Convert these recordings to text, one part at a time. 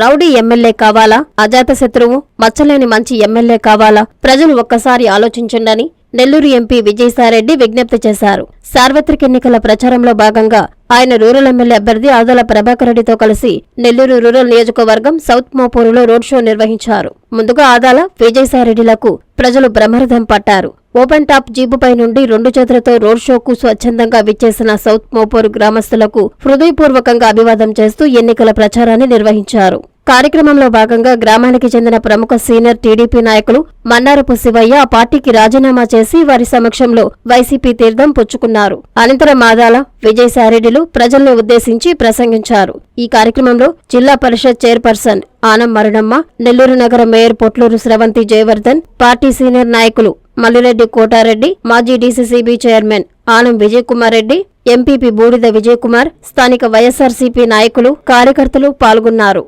Rowdy MLA కావాలా? అజాత శత్రువు మచ్చలేని మంచి ఎమ్మెల్యే కావాలా? ప్రజలు ఒక్కసారి ఆలోచించండని నెల్లూరు ఎంపీ విజయసాయిరెడ్డి విజ్ఞప్తి చేశారు. సార్వత్రిక ఎన్నికల ప్రచారంలో భాగంగా ఆయన రూరల్ ఎమ్మెల్యే అభ్యర్థి ఆదల ప్రభాకర్ రెడ్డితో కలిసి నెల్లూరు రూరల్ నియోజకవర్గం సౌత్ మోపూరులో రోడ్ షో నిర్వహించారు. ముందుగా ఆదాల విజయసాయిరెడ్డిలకు ప్రజలు బ్రహ్మరథం పట్టారు. ఓపెన్ టాప్ జీబుపై నుండి రెండు చేతులతో రోడ్ షోకు స్వచ్ఛందంగా విచ్చేసిన సౌత్ మోపోర్ గ్రామస్తులకు హృదయపూర్వకంగా అభివాదం చేస్తూ ఎన్నికల ప్రచారాన్ని నిర్వహించారు. కార్యక్రమంలో భాగంగా గ్రామానికి చెందిన ప్రముఖ సీనియర్ టీడీపీ నాయకులు మన్నారపు శివయ్య ఆ పార్టీకి రాజీనామా చేసి వారి సమక్షంలో వైసీపీ తీర్థం పుచ్చుకున్నారు. అనంతరం మాదాల విజయసాయిరెడ్డిలు ప్రజల్ని ఉద్దేశించి ప్రసంగించారు. ఈ కార్యక్రమంలో జిల్లా పరిషత్ చైర్పర్సన్ ఆనం మరణమ్మ నెల్లూరు నగర mayor Potluru Sravanthi Jayavardhan party senior నాయకులు మల్లిరెడ్డి కోటారెడ్డి మాజీ DCCB chairman Anam Vijay Kumar Reddy MPP Budida Vijay Kumar స్థానిక వైఎస్ఆర్సీపీ నాయకులు కార్యకర్తలు పాల్గొన్నారు.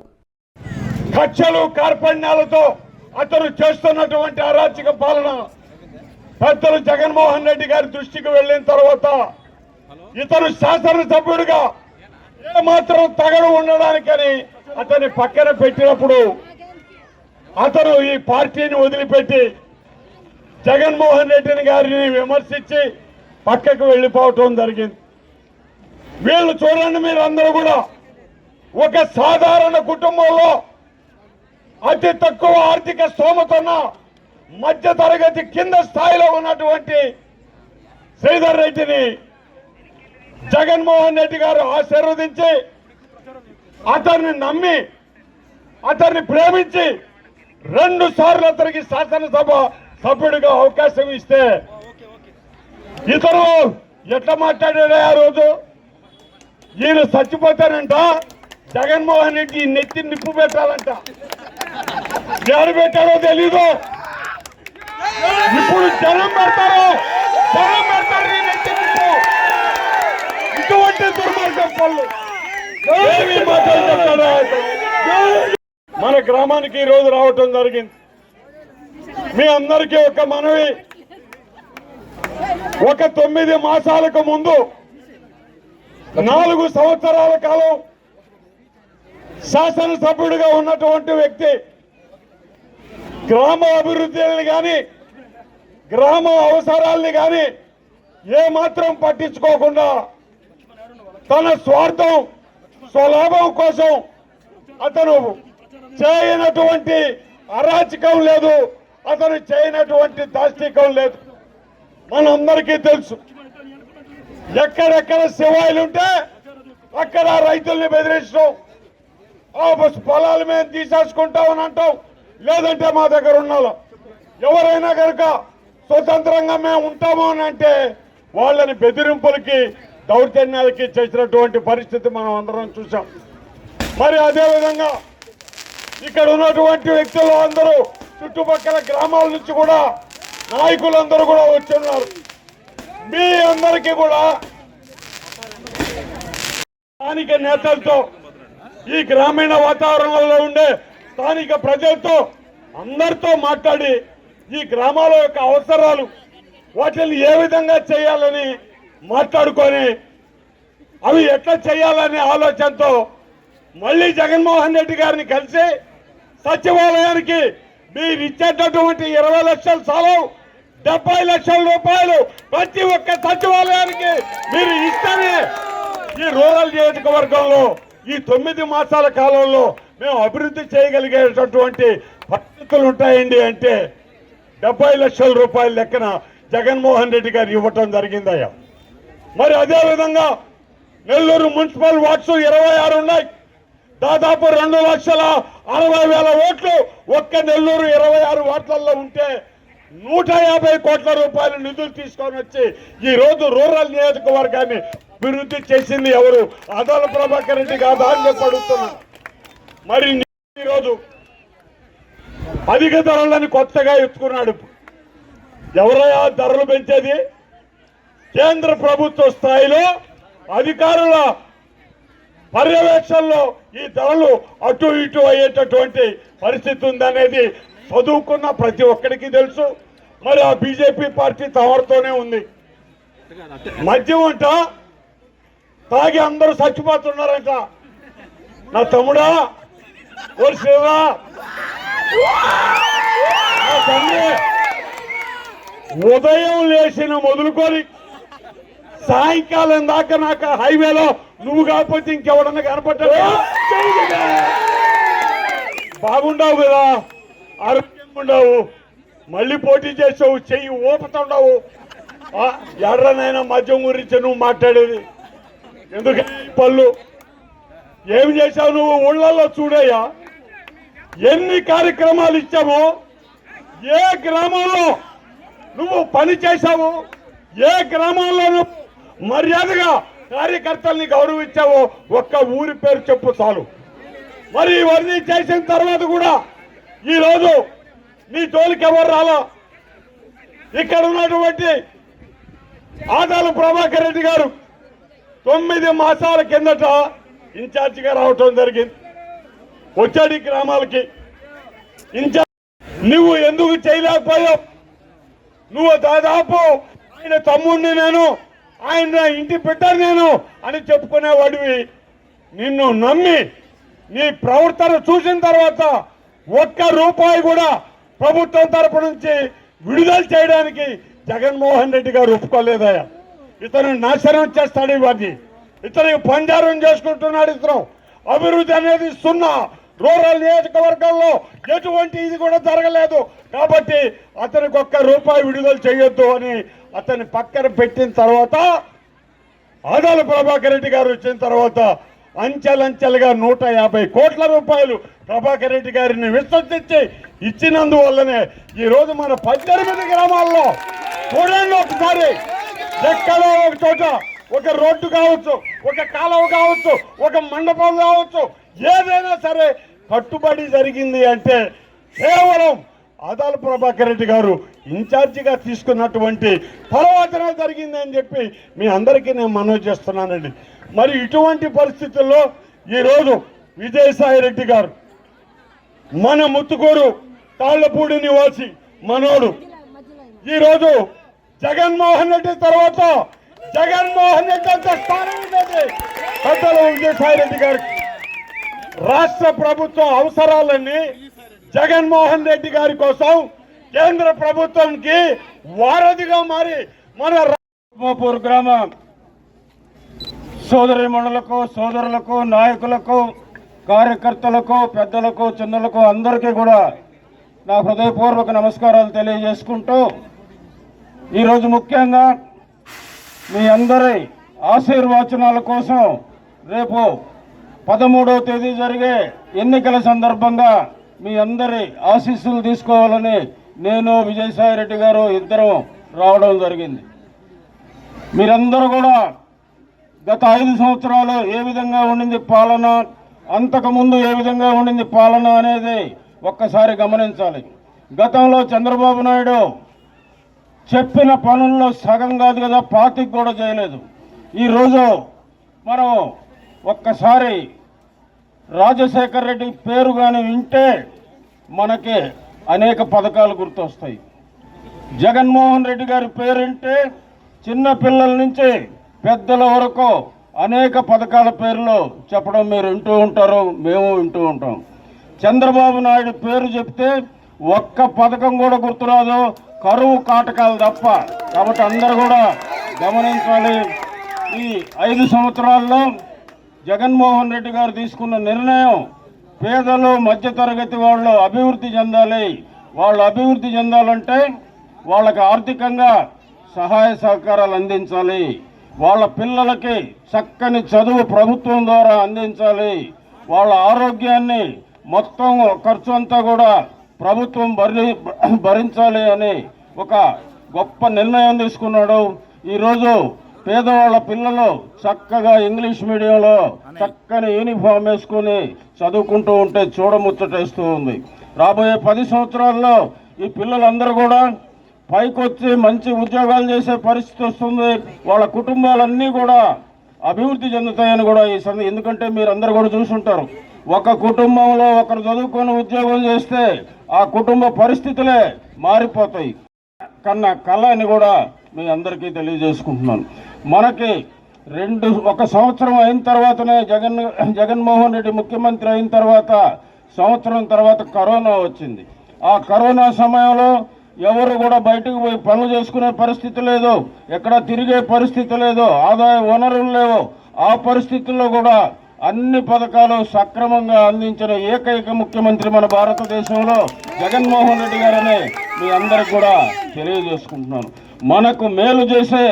కక్షలు కార్పణ్యాలతో అతను చేస్తున్నటువంటి అరాచక పాలన పెద్దలు జగన్మోహన్ రెడ్డి గారి దృష్టికి వెళ్ళిన తర్వాత ఇతను శాసనసభ్యుడిగా ఏమాత్రం తగడు ఉండడానికని అతన్ని పక్కన పెట్టినప్పుడు అతను ఈ పార్టీని వదిలిపెట్టి జగన్మోహన్ రెడ్డిని గారిని విమర్శించి పక్కకు వెళ్ళిపోవటం జరిగింది. వీళ్ళు చూడండి మీరు అందరూ కూడా ఒక సాధారణ కుటుంబంలో అతి తక్కువ ఆర్థిక స్తోమతున్న మధ్య తరగతి కింద స్థాయిలో ఉన్నటువంటి శ్రీధర్ రెడ్డిని జగన్మోహన్ రెడ్డి గారు ఆశీర్వదించి అతన్ని నమ్మి అతన్ని ప్రేమించి రెండు సార్లు అతనికి శాసనసభ సభ్యుడిగా అవకాశం ఇస్తే ఇతను ఎట్లా మాట్లాడాడే ఆ రోజు? ఈయన చచ్చిపోతానంట జగన్మోహన్ రెడ్డి నెత్తి నిప్పు పెట్టాలంట. ఎవరు పెట్టారో తెలీదు. ఇప్పుడు జనం పెడతారు. జనం పెడతారు ఇటువంటి దుర్మార్గం పనులు. మన గ్రామానికి ఈ రోజు రావటం జరిగింది. మీ అందరికీ ఒక మనవి. ఒక తొమ్మిది మాసాలకు ముందు నాలుగు సంవత్సరాల కాలం శాసనసభ్యుడిగా ఉన్నటువంటి వ్యక్తి గ్రామ అభివృద్ధిని కానీ గ్రామ అవసరాల్ని కానీ ఏమాత్రం పట్టించుకోకుండా తన స్వార్థం స్వలాభం కోసం అతను చేయనటువంటి అరాచకం లేదు అతను చేయనటువంటి దాష్టికం లేదు. మనందరికీ తెలుసు. ఎక్కడెక్కడ శివాయిలు ఉంటే అక్కడ రైతుల్ని బెదిరించడం ఆ పొలాల మీద తీసేసుకుంటామని అంటాం. లేదంటే మా దగ్గర ఉన్నాం ఎవరైనా కనుక స్వతంత్రంగా మేము ఉంటాము అని అంటే వాళ్ళని బెదిరింపులకి దౌర్జన్యాలకి చేసినటువంటి పరిస్థితి మనం అందరం చూసాం మరి అదేవిధంగా ఇక్కడ ఉన్నటువంటి వ్యక్తులు అందరూ చుట్టుపక్కల గ్రామాల నుంచి కూడా నాయకులందరూ కూడా వచ్చి ఉన్నారు. మీ అందరికీ కూడా స్థానిక నేతలతో ఈ గ్రామీణ వాతావరణంలో ఉండే స్థానిక ప్రజలతో అందరితో మాట్లాడి ఈ గ్రామాల యొక్క అవసరాలు వాటిని ఏ విధంగా చేయాలని మాట్లాడుకొని అవి ఎట్లా చేయాలనే ఆలోచనతో మళ్ళీ జగన్మోహన్ రెడ్డి గారిని కలిసి సచివాలయానికి మీరు ఇచ్చేటటువంటి ఇరవై లక్షలు చాలు డెబ్బై లక్షల రూపాయలు ప్రతి ఒక్క సచివాలయానికి మీరు ఇస్తేనే ఈ రూరల్ నియోజకవర్గంలో ఈ తొమ్మిది మాసాల కాలంలో మేము అభివృద్ధి చేయగలిగేటటువంటి పరిస్థితులు ఉంటాయండి అంటే డెబ్బై లక్షల రూపాయల లెక్కన జగన్మోహన్ రెడ్డి గారు ఇవ్వటం జరిగిందయ్యా. మరి అదేవిధంగా నెల్లూరు మున్సిపల్ వార్డ్స్ ఇరవై ఆరు ఉన్నాయి. దాదాపు రెండు లక్షల అరవై వేల ఓట్లు ఒక్క నెల్లూరు ఇరవై ఆరు వార్డులలో ఉంటే నూట యాభై కోట్ల రూపాయలు నిధులు తీసుకొని వచ్చి ఈ రోజు రూరల్ నియోజకవర్గాన్ని అభివృద్ధి చేసింది ఎవరు? అదాల ప్రభాకర్ రెడ్డి కాదా అని చెప్పి అడుగుతున్నాను మరి ఈరోజు అధిక ధరలని కొత్తగా ఎత్తుకున్నాడు ఇప్పుడు. ధరలు పెంచేది? కేంద్ర ప్రభుత్వ స్థాయిలో అధికారుల పర్యవేక్షణలో ఈ ధరలు అటు ఇటు అయ్యేటటువంటి పరిస్థితి ఉందనేది చదువుకున్న ప్రతి ఒక్కరికి తెలుసు. మరి ఆ బీజేపీ పార్టీ తమరితోనే ఉంది. మద్యం అంట తాగి అందరూ చచ్చిపోతున్నారంట. నా తమ్ముడా ఓ తండ్రి ఉదయం లేచిన మొదలుకొని సాయంకాలం దాకా నాకు హైవేలో నువ్వు కాకపోతే ఇంకెవడన్నా కనపడ్డా బాగుండవు కదా? ఆరోగ్యంగా ఉండవు మళ్ళీ పోటీ చేసావు చెయ్యి ఊపుతుండవు. ఆ, ఎర్రనైనా మద్యం గురించి నువ్వు మాట్లాడేది. ఎందుకంటే పళ్ళు? ఏమి చేశావు నువ్వు? ఊళ్ళల్లో చూడయ్యా. ఎన్ని కార్యక్రమాలు ఇచ్చామో ఏ గ్రామంలో నువ్వు పని చేశావు? ఏ గ్రామంలో నువ్వు మర్యాదగా కార్యకర్తల్ని గౌరవించావు? ఒక్క ఊరి పేరు చెప్పు చాలు. మరి ఇవన్నీ చేసిన తర్వాత కూడా ఈ రోజు నీ తోలికి ఎవరు రాలా? ఇక్కడ ఉన్నటువంటి ఆదాలు ప్రభాకర్ రెడ్డి గారు తొమ్మిది మాసాల కిందట ఇన్ఛార్జిగా రావటం జరిగింది. వచ్చాడు ఈ గ్రామాలకి ఇన్ఛార్జ్ నువ్వు ఎందుకు చేయలేకపోయావు? నువ్వు దాదాపు ఆయన తమ్ముడిని నేను ఆయన ఇంటి బిడ్డని నేను అని చెప్పుకునేవాడివి. నిన్ను నమ్మి నీ ప్రవర్తన చూసిన తర్వాత ఒక్క రూపాయి కూడా ప్రభుత్వం తరపు నుంచి విడుదల చేయడానికి జగన్మోహన్ రెడ్డి గారు ఒప్పుకోలేదయ్యా. ఇతను నాశనం చేస్తాడు ఇవన్నీ. ఇతనికి పంజారం చేసుకుంటున్నాడు ఇతను. అభివృద్ధి అనేది సున్నా. రూరల్ నియోజకవర్గంలో ఎటువంటి ఇది కూడా జరగలేదు. కాబట్టి అతనికి ఒక్క రూపాయి విడుదల చేయొద్దు అని అతన్ని పక్కన పెట్టిన తర్వాత ఆదాల ప్రభాకర్ రెడ్డి గారు వచ్చిన తర్వాత అంచెలంచెలుగా నూట యాభై కోట్ల రూపాయలు ప్రభాకర్ రెడ్డి గారిని విశ్వసించి ఇచ్చినందువల్లనే ఈరోజు మన పద్దెనిమిది గ్రామాల్లో చూడండి ఒకసారి ఎక్కడో ఒక చోట ఒక రోడ్డు కావచ్చు ఒక కాలువ కావచ్చు ఒక మండపం కావచ్చు ఏదైనా సరే కట్టుబడి జరిగింది అంటే కేవలం ఆదాల ప్రభాకర్ రెడ్డి గారు ఇన్ఛార్జిగా తీసుకున్నటువంటి తర్వాతనే జరిగింది అని చెప్పి మీ అందరికీ నేను మనవి చేస్తున్నానండి. మరి ఇటువంటి పరిస్థితుల్లో ఈరోజు విజయసాయి రెడ్డి గారు మన ముత్తుకూరు తాళ్ళపూడి నివాసి మనోడు. ఈరోజు జగన్మోహన్ రెడ్డి తర్వాత జగన్మోహన్ రెడ్డి అంత స్థానం ఉండేది పెద్దలు విజయసాయి రెడ్డి గారికి రాష్ట్ర ప్రభుత్వం అవసరాలన్నీ జగన్మోహన్ రెడ్డి గారి కోసం కేంద్ర ప్రభుత్వంకి వారధిగా మారి మన రా- రామాపూర్ గ్రామ. సోదరిమణులకు సోదరులకు నాయకులకు కార్యకర్తలకు పెద్దలకు చిన్నలకు అందరికీ కూడా నా హృదయపూర్వక నమస్కారాలు తెలియజేసుకుంటూ ఈరోజు ముఖ్యంగా మీ అందరి ఆశీర్వచనాల కోసం రేపు పదమూడవ తేదీ జరిగే ఎన్నికల సందర్భంగా మీ అందరి ఆశీస్సులు తీసుకోవాలని నేను విజయసాయి రెడ్డి గారు ఇద్దరం రావడం జరిగింది. మీరందరూ కూడా గత ఐదు సంవత్సరాలు ఏ విధంగా ఉండింది పాలన అంతకుముందు ఏ విధంగా ఉండింది పాలన అనేది ఒక్కసారి గమనించాలి. గతంలో చంద్రబాబు నాయుడు చెప్పిన పనుల్లో సగం కాదు కదా పాతికి కూడా చేయలేదు. ఈరోజు మనం ఒక్కసారి రాజశేఖర్ రెడ్డి పేరు కానీ వింటే మనకి అనేక పథకాలు గుర్తొస్తాయి. జగన్మోహన్ రెడ్డి గారి పేరుంటే చిన్న పిల్లల నుంచి పెద్దల వరకు అనేక పథకాల పేర్లు చెప్పడం మీరు వింటూ ఉంటారు మేము వింటూ ఉంటాం. చంద్రబాబు నాయుడు పేరు చెప్తే ఒక్క పథకం కూడా గుర్తురాదు కరువు కాటకాలు తప్ప కాబట్టి అందరూ కూడా గమనించాలి. ఈ ఐదు సంవత్సరాల్లో జగన్మోహన్ రెడ్డి గారు తీసుకున్న నిర్ణయం పేదలు మధ్యతరగతి వాళ్ళు అభివృద్ధి చెందాలి. వాళ్ళు అభివృద్ధి చెందాలంటే వాళ్ళకి ఆర్థికంగా సహాయ సహకారాలు అందించాలి. వాళ్ళ పిల్లలకి చక్కని చదువు ప్రభుత్వం ద్వారా అందించాలి. వాళ్ళ ఆరోగ్యాన్ని మొత్తం ఖర్చు అంతా కూడా ప్రభుత్వం భరి భరించాలి అని ఒక గొప్ప నిర్ణయం తీసుకున్నాడు. ఈరోజు పేదవాళ్ళ పిల్లలు చక్కగా ఇంగ్లీష్ మీడియంలో చక్కని యూనిఫామ్ వేసుకొని చదువుకుంటూ ఉంటే చూడముచ్చటేస్తూ ఉంది. రాబోయే పది సంవత్సరాల్లో ఈ పిల్లలందరూ కూడా పైకొచ్చి మంచి ఉద్యోగాలు చేసే పరిస్థితి వస్తుంది. వాళ్ళ కుటుంబాలన్నీ కూడా అభివృద్ధి చెందుతాయని కూడా ఈ సంద ఎందుకంటే మీరు అందరు కూడా చూసుంటారు. ఒక కుటుంబంలో ఒకరు చదువుకొని ఉద్యోగం చేస్తే ఆ కుటుంబ పరిస్థితులే మారిపోతాయి. కన్నా కళ అని కూడా మీ అందరికీ తెలియజేసుకుంటున్నాను. మనకి రెండు ఒక సంవత్సరం అయిన తర్వాతనే జగన్ జగన్మోహన్ రెడ్డి ముఖ్యమంత్రి అయిన తర్వాత సంవత్సరం తర్వాత కరోనా వచ్చింది. ఆ కరోనా సమయంలో ఎవరు కూడా బయటకు పోయి పనులు చేసుకునే పరిస్థితి లేదు. ఎక్కడ తిరిగే పరిస్థితి లేదు. ఆదాయ వనరులు లేవు. ఆ పరిస్థితుల్లో కూడా అన్ని పథకాలు సక్రమంగా అందించిన ఏకైక ముఖ్యమంత్రి మన భారతదేశంలో జగన్మోహన్ రెడ్డి గారని మీ అందరికి కూడా తెలియజేసుకుంటున్నాను. మనకు మేలు చేసే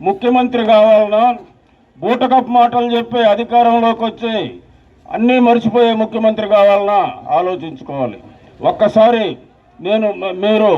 ముఖ్యమంత్రి కావాలన్నా బూటకప్ మాటలు చెప్పి అధికారంలోకి వచ్చి అన్నీ మర్చిపోయే ముఖ్యమంత్రి కావాలన్నా ఆలోచించుకోవాలి. ఒక్కసారి నేను మీరు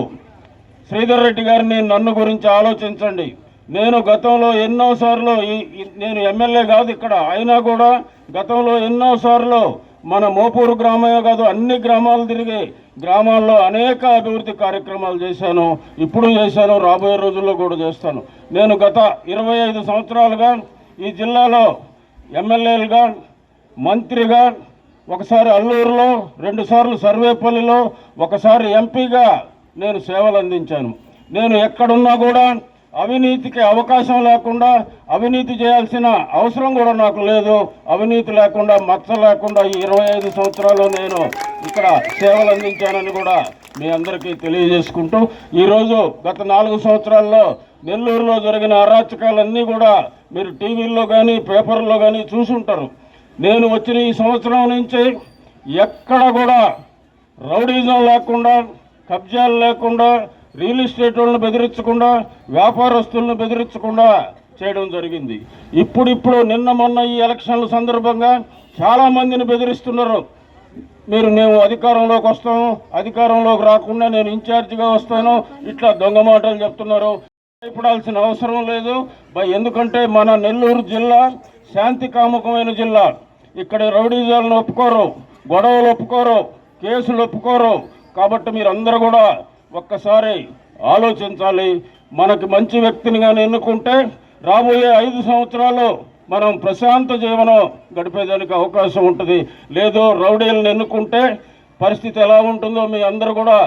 శ్రీధర్ రెడ్డి గారిని నన్ను గురించి ఆలోచించండి. నేను గతంలో ఎన్నోసార్లు ఈ- నేను ఎమ్మెల్యే కాదు ఇక్కడ. అయినా కూడా గతంలో ఎన్నోసార్లు మన మోపూరు గ్రామమే కాదు అన్ని గ్రామాలు తిరిగి గ్రామాల్లో అనేక అభివృద్ధి కార్యక్రమాలు చేశాను. ఇప్పుడు చేశాను రాబోయే రోజుల్లో కూడా చేస్తాను. నేను గత ఇరవై ఐదు సంవత్సరాలుగా ఈ జిల్లాలో ఎమ్మెల్యేలుగా మంత్రిగా ఒకసారి అల్లూరులో రెండుసార్లు సర్వేపల్లిలో ఒకసారి ఎంపీగా నేను సేవలు అందించాను. నేను ఎక్కడున్నా కూడా అవినీతికి అవకాశం లేకుండా అవినీతి చేయాల్సిన అవసరం కూడా నాకు లేదు. అవినీతి లేకుండా మచ్చ లేకుండా ఈ ఇరవై ఐదు సంవత్సరాలు నేను ఇక్కడ సేవలు అందించానని కూడా మీ అందరికీ తెలియజేసుకుంటూ ఈరోజు గత నాలుగు సంవత్సరాల్లో నెల్లూరులో జరిగిన అరాచకాలన్నీ కూడా మీరు టీవీల్లో కానీ పేపర్లో కానీ చూసుంటారు. నేను వచ్చిన ఈ సంవత్సరం నుంచి ఎక్కడ కూడా రౌడీజం లేకుండా కబ్జాలు లేకుండా రియల్ ఎస్టేట్ వాళ్ళని బెదిరించకుండా వ్యాపారస్తులను బెదిరించకుండా చేయడం జరిగింది. ఇప్పుడిప్పుడు నిన్న మొన్న ఈ ఎలక్షన్ల సందర్భంగా చాలామందిని బెదిరిస్తున్నారు. మీరు మేము అధికారంలోకి వస్తాము అధికారంలోకి రాకుండా నేను ఇన్ఛార్జిగా వస్తాను ఇట్లా దొంగ మాటలు చెప్తున్నారు. భయపడాల్సిన అవసరం లేదు. ఎందుకంటే మన నెల్లూరు జిల్లా శాంతి కాముకమైన జిల్లా. ఇక్కడ రౌడీజాలను ఒప్పుకోరు గొడవలు ఒప్పుకోరు కేసులు ఒప్పుకోరు. కాబట్టి మీరందరూ కూడా ఒక్కసారి ఆలోచించాలి. మనకి మంచి వ్యక్తిని కానీ ఎన్నుకుంటే రాబోయే ఐదు సంవత్సరాలు మనం ప్రశాంత జీవనం గడిపేదానికి అవకాశం ఉంటుంది. లేదు రౌడీలను ఎన్నుకుంటే పరిస్థితి ఎలా ఉంటుందో మీ అందరూ కూడా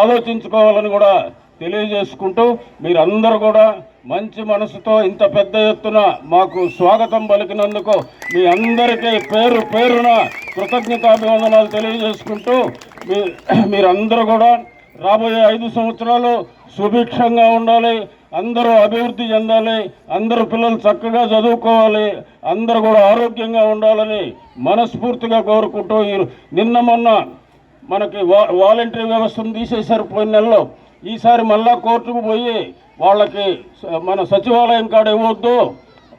ఆలోచించుకోవాలని కూడా తెలియజేసుకుంటూ మీరందరూ కూడా మంచి మనసుతో ఇంత పెద్ద ఎత్తున మాకు స్వాగతం పలికినందుకు మీ అందరికీ పేరు పేరున కృతజ్ఞతాభివందనాలు తెలియజేసుకుంటూ మీ మీరందరూ కూడా రాబోయే ఐదు సంవత్సరాలు సుభిక్షంగా ఉండాలి అందరూ అభివృద్ధి చెందాలి అందరూ పిల్లలు చక్కగా చదువుకోవాలి అందరూ కూడా ఆరోగ్యంగా ఉండాలని మనస్ఫూర్తిగా కోరుకుంటూ నిన్న మొన్న మనకి వా వాలంటరీ వ్యవస్థను తీసేశారు పోయిన నెలలో. ఈసారి మళ్ళా కోర్టుకు పోయి వాళ్ళకి స- మన సచివాలయం కాడ ఇవ్వద్దు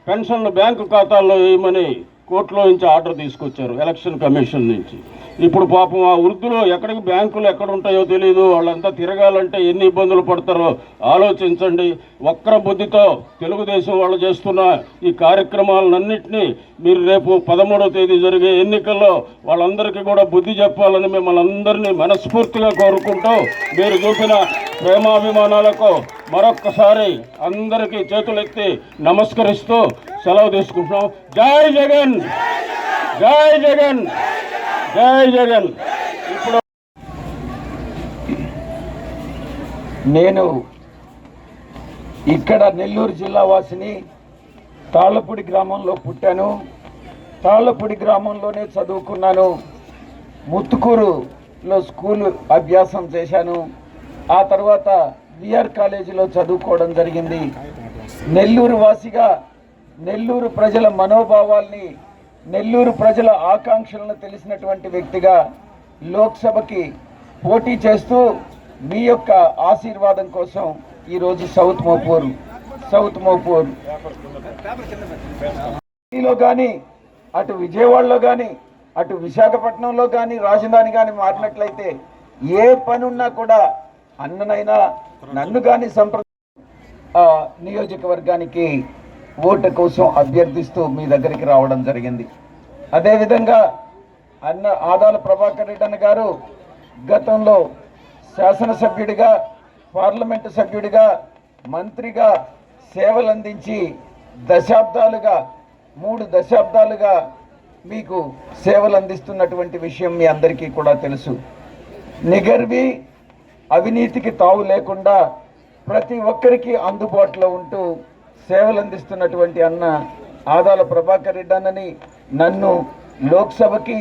పెన్షన్లు బ్యాంకు ఖాతాల్లో వేయమని కోర్టులో నుంచి ఆర్డర్ తీసుకొచ్చారు ఎలక్షన్ కమిషన్ నుంచి. ఇప్పుడు పాపం ఆ వృద్ధులు ఎక్కడికి బ్యాంకులు ఎక్కడ ఉంటాయో తెలియదు వాళ్ళంతా తిరగాలంటే ఎన్ని ఇబ్బందులు పడతారో ఆలోచించండి. వక్ర బుద్ధితో తెలుగుదేశం వాళ్ళు చేస్తున్న ఈ కార్యక్రమాలన్నింటినీ మీరు రేపు పదమూడవ తేదీ జరిగే ఎన్నికల్లో వాళ్ళందరికీ కూడా బుద్ధి చెప్పాలని మిమ్మల్ని అందరినీ మనస్ఫూర్తిగా కోరుకుంటూ మీరు చూపిన ప్రేమాభిమానాలకు మరొక్కసారి అందరికీ చేతులెత్తి నమస్కరిస్తూ సెలవు తీసుకుంటున్నాం. జై జగన్! జై జగన్! జై జగన్! ఇప్పుడు నేను ఇక్కడ నెల్లూరు జిల్లా వాసిని తాళ్ళపూడి గ్రామంలో పుట్టాను. తాళ్ళపూడి గ్రామంలోనే చదువుకున్నాను. ముత్తుకూరులో స్కూల్ అభ్యాసం చేశాను. ఆ తర్వాత విఆర్ కాలేజీలో చదువుకోవడం జరిగింది. నెల్లూరు వాసిగా నెల్లూరు ప్రజల మనోభావాల్ని నెల్లూరు ప్రజల ఆకాంక్షలను తెలిసినటువంటి వ్యక్తిగా లోక్సభకి పోటీ చేస్తూ మీ యొక్క ఆశీర్వాదం కోసం ఈరోజు సౌత్ మోపోరు సౌత్ మోపూర్. ఢిల్లీలో కానీ అటు విజయవాడలో కానీ అటు విశాఖపట్నంలో కానీ రాజధాని కానీ మారినట్లయితే ఏ పని ఉన్నా కూడా అన్ననైనా నన్ను కానీ సంప్ర నియోజకవర్గానికి ఓటు కోసం అభ్యర్థిస్తూ మీ దగ్గరికి రావడం జరిగింది. అదేవిధంగా అన్న ఆదాల ప్రభాకర్ రెడ్డి అన్న గారు గతంలో శాసనసభ్యుడిగా పార్లమెంటు సభ్యుడిగా మంత్రిగా సేవలు అందించి దశాబ్దాలుగా మూడు దశాబ్దాలుగా మీకు సేవలు అందిస్తున్నటువంటి విషయం మీ అందరికీ కూడా తెలుసు. నిగర్వి అవినీతికి తావు లేకుండా ప్రతి ఒక్కరికి అందుబాటులో ఉంటూ సేవలు అందిస్తున్నటువంటి అన్న ఆదాల ప్రభాకర్ రెడ్డి అన్నని నన్ను లోక్సభకి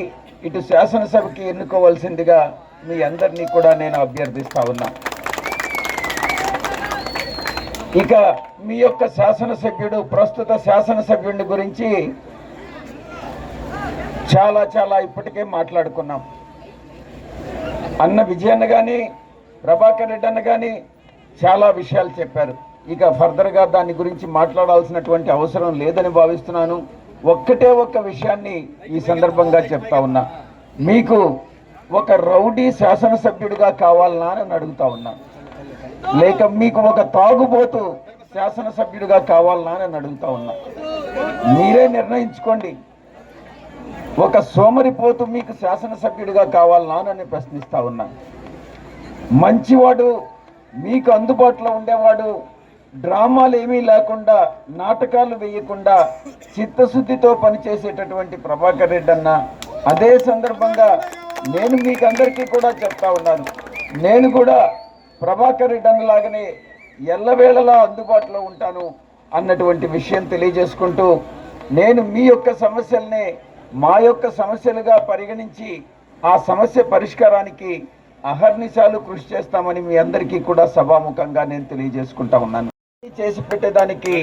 ఇటు శాసనసభకి ఎన్నుకోవాల్సిందిగా మీ అందరినీ కూడా నేను అభ్యర్థిస్తా ఉన్నా. ఇక మీ యొక్క శాసనసభ్యుడు ప్రస్తుత శాసనసభ్యుడిని గురించి చాలా చాలా ఇప్పటికే మాట్లాడుకున్నాం. అన్న విజయన్న కానీ ప్రభాకర్ రెడ్డి అన్న కానీ చాలా విషయాలు చెప్పారు. ఇక ఫర్దర్గా దాని గురించి మాట్లాడాల్సినటువంటి అవసరం లేదని భావిస్తున్నాను. ఒక్కటే ఒక్క విషయాన్ని ఈ సందర్భంగా చెప్తా ఉన్నా. మీకు ఒక రౌడీ శాసనసభ్యుడిగా కావాలనా అని అడుగుతా ఉన్నాను లేక మీకు ఒక తాగుబోతు శాసనసభ్యుడిగా కావాలనా నేను అడుగుతా ఉన్నా. మీరే నిర్ణయించుకోండి. ఒక సోమరిపోతు మీకు శాసనసభ్యుడిగా కావాలనా అని ప్రశ్నిస్తా ఉన్నా. మంచివాడు మీకు అందుబాటులో ఉండేవాడు డ్రామాలు ఏమీ లేకుండా నాటకాలు వేయకుండా చిత్తశుద్ధితో పనిచేసేటటువంటి ప్రభాకర్ రెడ్డి అన్న అదే సందర్భంగా నేను మీకు అందరికీ కూడా చెప్తా ఉన్నాను. నేను కూడా ప్రభాకర్ రెడ్డి అన్నలాగానే ఎల్లవేళలా అందుబాటులో ఉంటాను అన్నటువంటి విషయం తెలియజేసుకుంటూ నేను మీ యొక్క సమస్యల్ని మా యొక్క సమస్యలుగా పరిగణించి ఆ సమస్య పరిష్కారానికి అహర్నిశాలు కృషి చేస్తామని మీ అందరికీ కూడా సభాముఖంగా నేను తెలియజేసుకుంటా ఉన్నాను. చేసి పెట్టేదానికి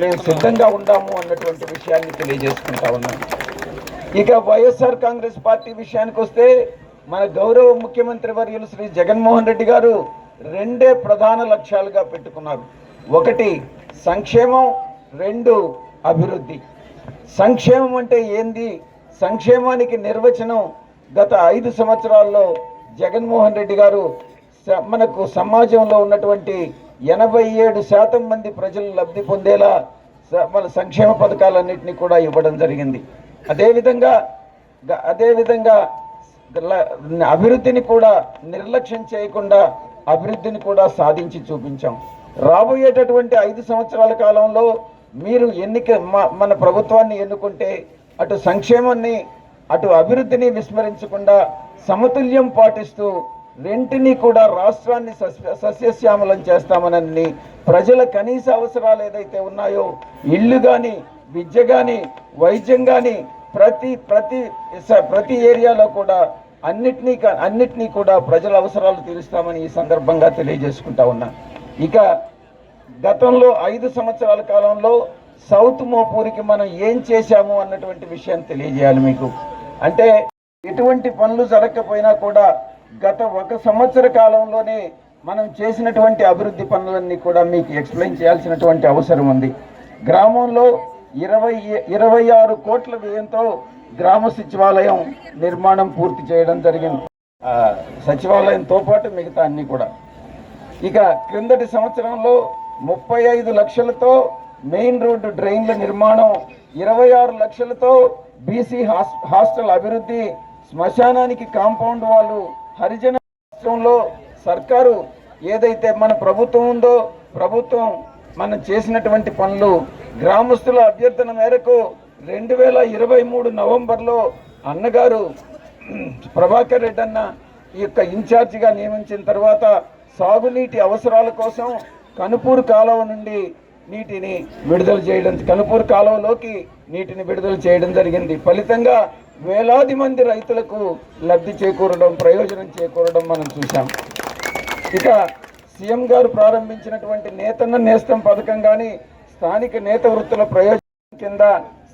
మేము సిద్ధంగా ఉండాము అన్నటువంటి విషయాన్ని తెలియజేసుకుంటా ఉన్నాను. ఇక వైఎస్ఆర్ కాంగ్రెస్ పార్టీ విషయానికి వస్తే మన గౌరవ ముఖ్యమంత్రి వర్యులు శ్రీ జగన్మోహన్ రెడ్డి గారు రెండే ప్రధాన లక్ష్యాలుగా పెట్టుకున్నారు. ఒకటి సంక్షేమం రెండు అభివృద్ధి. సంక్షేమం అంటే ఏంది? సంక్షేమానికి నిర్వచనం గత ఐదు సంవత్సరాల్లో జగన్మోహన్ రెడ్డి గారు స- మనకు సమాజంలో ఉన్నటువంటి ఎనభై ఏడు శాతం మంది ప్రజలు లబ్ధి పొందేలా మన సంక్షేమ పథకాలన్నింటినీ కూడా ఇవ్వడం జరిగింది. అదేవిధంగా అదేవిధంగా అభివృద్ధిని కూడా నిర్లక్ష్యం చేయకుండా అభివృద్ధిని కూడా సాధించి చూపించాం. రాబోయేటటువంటి ఐదు సంవత్సరాల కాలంలో మీరు ఎన్నిక మన ప్రభుత్వాన్ని ఎన్నుకుంటే అటు సంక్షేమాన్ని అటు అభివృద్ధిని విస్మరించకుండా సమతుల్యం పాటిస్తూ రెంటిని కూడా రాష్ట్రాన్ని సస్యశ్యామలం చేస్తామనని ప్రజల కనీస అవసరాలు ఏదైతే ఉన్నాయో ఇల్లు కానీ విద్య కానీ వైద్యం కానీ ప్రతి ప్రతి స- ప్రతి ఏరియాలో కూడా అన్నిటినీ అన్నిటినీ కూడా ప్రజల అవసరాలు తీరుస్తామని ఈ సందర్భంగా తెలియజేసుకుంటా ఉన్నా. ఇక గతంలో ఐదు సంవత్సరాల కాలంలో సౌత్ మోపూరికి మనం ఏం చేశాము అన్నటువంటి విషయాన్ని తెలియజేయాలి మీకు. అంటే ఎటువంటి పనులు జరగకపోయినా కూడా గత ఒక సంవత్సర కాలంలోనే మనం చేసినటువంటి అభివృద్ధి పనులన్నీ కూడా మీకు ఎక్స్ప్లెయిన్ చేయాల్సినటువంటి అవసరం ఉంది. గ్రామంలో ఇరవై ఇరవై ఆరు కోట్ల వ్యయంతో గ్రామ సచివాలయం నిర్మాణం పూర్తి చేయడం జరిగింది. సచివాలయంతో పాటు మిగతా అన్ని కూడా. ఇక క్రిందటి సంవత్సరంలో ముప్పై ఐదు లక్షలతో మెయిన్ రోడ్డు డ్రైన్ల నిర్మాణం ఇరవై ఆరు లక్షలతో బీసీ హాస్ హాస్టల్ అభివృద్ధి శ్మశానానికి కాంపౌండ్ వాళ్ళు హరిజన రాష్ట్రంలో సర్కారు ఏదైతే మన ప్రభుత్వం ఉందో ప్రభుత్వం మనం చేసినటువంటి పనులు గ్రామస్తుల అభ్యర్థన మేరకు రెండు వేల ఇరవై మూడు నవంబర్లో అన్నగారు ప్రభాకర్ రెడ్డి అన్న ఈ యొక్క ఇన్ఛార్జిగా నియమించిన తర్వాత సాగునీటి అవసరాల కోసం కనుపూరు కాలువ నుండి నీటిని విడుదల చేయడం కనుపూరు కాలువలోకి నీటిని విడుదల చేయడం జరిగింది. ఫలితంగా వేలాది మంది రైతులకు లబ్ధి చేకూరడం ప్రయోజనం చేకూరడం మనం చూసాం ఇక సీఎం గారు ప్రారంభించినటువంటి నేతన్న నేస్తం పథకం కానీ స్థానిక నేత వృత్తుల ప్రయోజనం కింద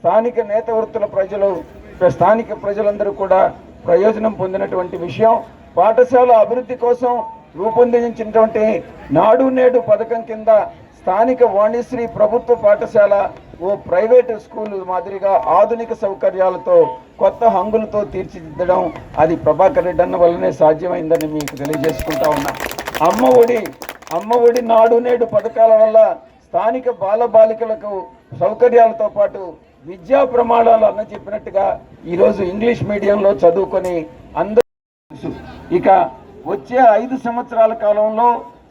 స్థానిక నేత వృత్తుల ప్రజలు స్థానిక ప్రజలందరూ కూడా ప్రయోజనం పొందినటువంటి విషయం పాఠశాల అభివృద్ధి కోసం రూపొందించినటువంటి నాడు నేడు పథకం కింద స్థానిక వాణిశ్రీ ప్రభుత్వ పాఠశాల ఓ ప్రైవేటు స్కూల్ మాదిరిగా ఆధునిక సౌకర్యాలతో కొత్త హంగులతో తీర్చిదిద్దడం అది ప్రభాకర్ రెడ్డి అన్న వల్లనే సాధ్యమైందని మీకు తెలియజేసుకుంటా ఉన్నా. అమ్మ ఒడి అమ్మ ఒడి నాడు నేడు పథకాల వల్ల స్థానిక బాల బాలికలకు సౌకర్యాలతో పాటు విద్యా ప్రమాణాలు అన్న చెప్పినట్టుగా ఈరోజు ఇంగ్లీష్ మీడియంలో చదువుకొని అందరూ తెలుసు. ఇక వచ్చే ఐదు సంవత్సరాల కాలంలో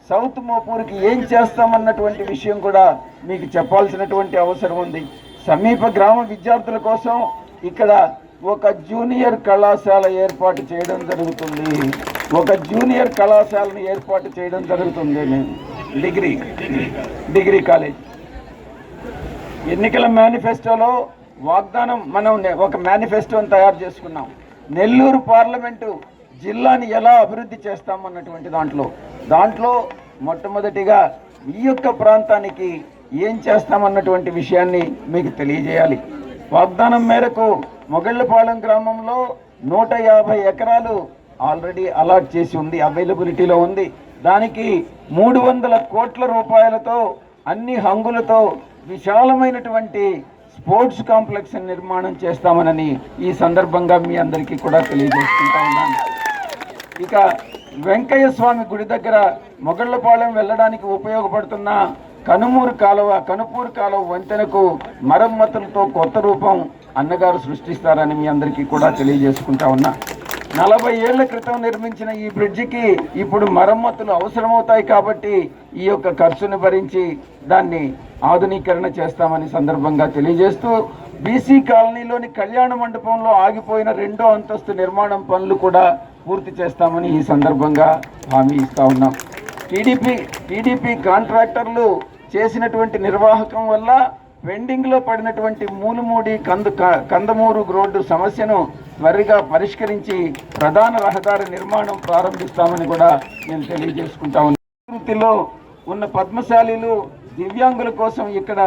సౌత్ మోపూర్కి ఏం చేస్తామన్నటువంటి విషయం కూడా మీకు చెప్పాల్సినటువంటి అవసరం ఉంది. సమీప గ్రామ విద్యార్థుల కోసం ఇక్కడ ఒక జూనియర్ కళాశాల ఏర్పాటు చేయడం జరుగుతుంది. ఒక జూనియర్ కళాశాలను ఏర్పాటు చేయడం జరుగుతుంది. Degree degree college. ఎన్నికల మేనిఫెస్టోలో వాగ్దానం మనం ఒక మేనిఫెస్టోని తయారు చేసుకున్నాం. నెల్లూరు పార్లమెంటు జిల్లాని ఎలా అభివృద్ధి చేస్తామన్నటువంటి దాంట్లో. దాంట్లో మొట్టమొదటిగా ఈ యొక్క ప్రాంతానికి ఏం చేస్తామన్నటువంటి విషయాన్ని మీకు తెలియజేయాలి. వాగ్దానం మేరకు మొగళ్ళపాలెం గ్రామంలో నూట యాభై ఎకరాలు ఆల్రెడీ అలాట్ చేసి ఉంది అవైలబిలిటీలో ఉంది. దానికి మూడు వందల కోట్ల రూపాయలతో అన్ని హంగులతో విశాలమైనటువంటి స్పోర్ట్స్ కాంప్లెక్స్ నిర్మాణం చేస్తామనని ఈ సందర్భంగా మీ అందరికీ కూడా తెలియజేసుకుంటా ఉన్నాను. ఇక వెంకయ్య స్వామి గుడి దగ్గర మొగళ్ళపాలెం వెళ్ళడానికి ఉపయోగపడుతున్న కనుమూరు కాలువ కనుపూరు కాలువ వంతెనకు మరమ్మతులతో కొత్త రూపం అన్నగారు సృష్టిస్తారని మీ అందరికీ కూడా తెలియజేసుకుంటా ఉన్నా. నలభై ఏళ్ళ క్రితం నిర్మించిన ఈ బ్రిడ్జికి ఇప్పుడు మరమ్మతులు అవసరమవుతాయి కాబట్టి ఈ యొక్క ఖర్చును భరించి దాన్ని ఆధునీకరణ చేస్తామని సందర్భంగా తెలియజేస్తూ బీసీ కాలనీలోని కళ్యాణ మండపంలో ఆగిపోయిన రెండో అంతస్తు నిర్మాణం పనులు కూడా పూర్తి చేస్తామని ఈ సందర్భంగా హామీ ఇస్తా ఉన్నాం. టీడీపీ టీడీపీ కాంట్రాక్టర్లు చేసినటువంటి నిర్వాహకం వల్ల పెండింగ్లో పడినటువంటి మూలుమూడి కందు క- కందమూరు రోడ్డు సమస్యను త్వరగా పరిష్కరించి ప్రధాన రహదారి నిర్మాణం ప్రారంభిస్తామని కూడా నేను తెలియజేసుకుంటా వృత్తిలో ఉన్న పద్మశాలీలు దివ్యాంగుల కోసం ఇక్కడ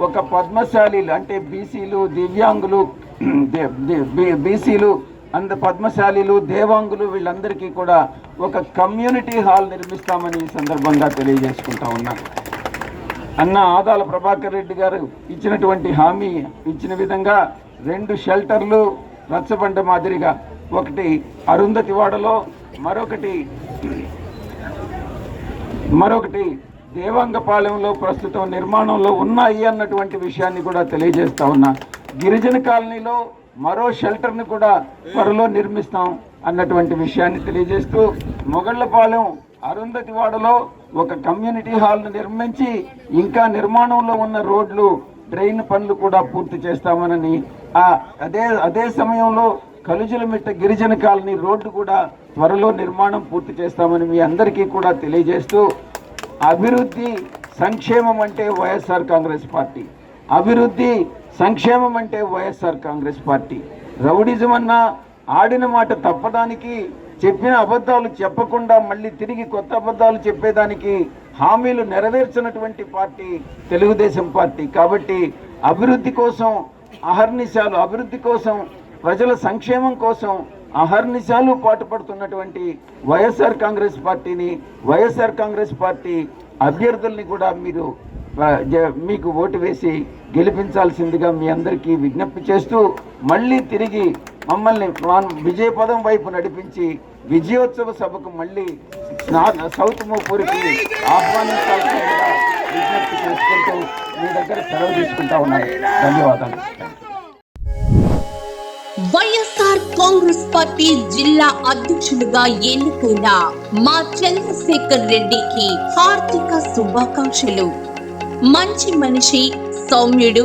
ఒక పద్మశాలీలు అంటే బీసీలు దివ్యాంగులు బీసీలు అంద పద్మశాలీలు దేవాంగులు వీళ్ళందరికీ కూడా ఒక కమ్యూనిటీ హాల్ నిర్మిస్తామని ఈ సందర్భంగా తెలియజేసుకుంటా ఉన్నాను అన్న ఆదాల ప్రభాకర్ రెడ్డి గారు ఇచ్చినటువంటి హామీ ఇచ్చిన విధంగా రెండు షెల్టర్లు రచ్చబండ మాదిరిగా ఒకటి అరుంధతివాడలో మరొకటి మరొకటి దేవాంగపాలెంలో ప్రస్తుతం నిర్మాణంలో ఉన్నాయి అన్నటువంటి విషయాన్ని కూడా తెలియజేస్తా ఉన్నా. గిరిజన కాలనీలో మరో షెల్టర్ని కూడా త్వరలో నిర్మిస్తాం అన్నటువంటి విషయాన్ని తెలియజేస్తూ మొగళ్ళపాలెం అరుంధతివాడలో ఒక కమ్యూనిటీ హాల్ను నిర్మించి ఇంకా నిర్మాణంలో ఉన్న రోడ్లు డ్రైన్ పనులు కూడా పూర్తి చేస్తామనని ఆ అదే అదే సమయంలో కలుజులమిట్ట గిరిజన కాలనీ రోడ్డు కూడా త్వరలో నిర్మాణం పూర్తి చేస్తామని మీ అందరికీ కూడా తెలియజేస్తూ అభివృద్ధి సంక్షేమం అంటే వైఎస్ఆర్ కాంగ్రెస్ పార్టీ. అభివృద్ధి సంక్షేమం అంటే వైఎస్ఆర్ కాంగ్రెస్ పార్టీ. రౌడిజం అన్నా ఆడిన మాట తప్పడానికి చెప్పిన అబద్ధాలు చెప్పకుండా మళ్ళీ తిరిగి కొత్త అబద్ధాలు చెప్పేదానికి హామీలు నెరవేర్చినటువంటి పార్టీ తెలుగుదేశం పార్టీ. కాబట్టి అభివృద్ధి కోసం అహర్నిశాలు అభివృద్ధి కోసం ప్రజల సంక్షేమం కోసం అహర్నిశాలు పాటుపడుతున్నటువంటి వైఎస్ఆర్ కాంగ్రెస్ పార్టీని వైఎస్ఆర్ కాంగ్రెస్ పార్టీ అభ్యర్థుల్ని కూడా మీరు మీకు ఓటు వేసి గెలిపించాల్సిందిగా మీ అందరికీ విజ్ఞప్తి చేస్తూ మళ్ళీ తిరిగి మమ్మల్ని వాన్ విజయపదం వైపు నడిపించి విజయోత్సవ సభకు మళ్ళీ సౌత్ మూపూరికి ఆహ్వానించాల్సి విజ్ఞప్తి చేసుకుంటూ మీ దగ్గర సెలవు తీసుకుంటా ఉన్నాను. ధన్యవాదాలు. వైఎస్ఆర్ కాంగ్రెస్ పార్టీ జిల్లా అధ్యక్షుడిగా ఎన్నుకున్న మా చంద్రశేఖర్ రెడ్డికి హార్దిక శుభాకాంక్షలు. మంచి మనిషి సౌమ్యుడు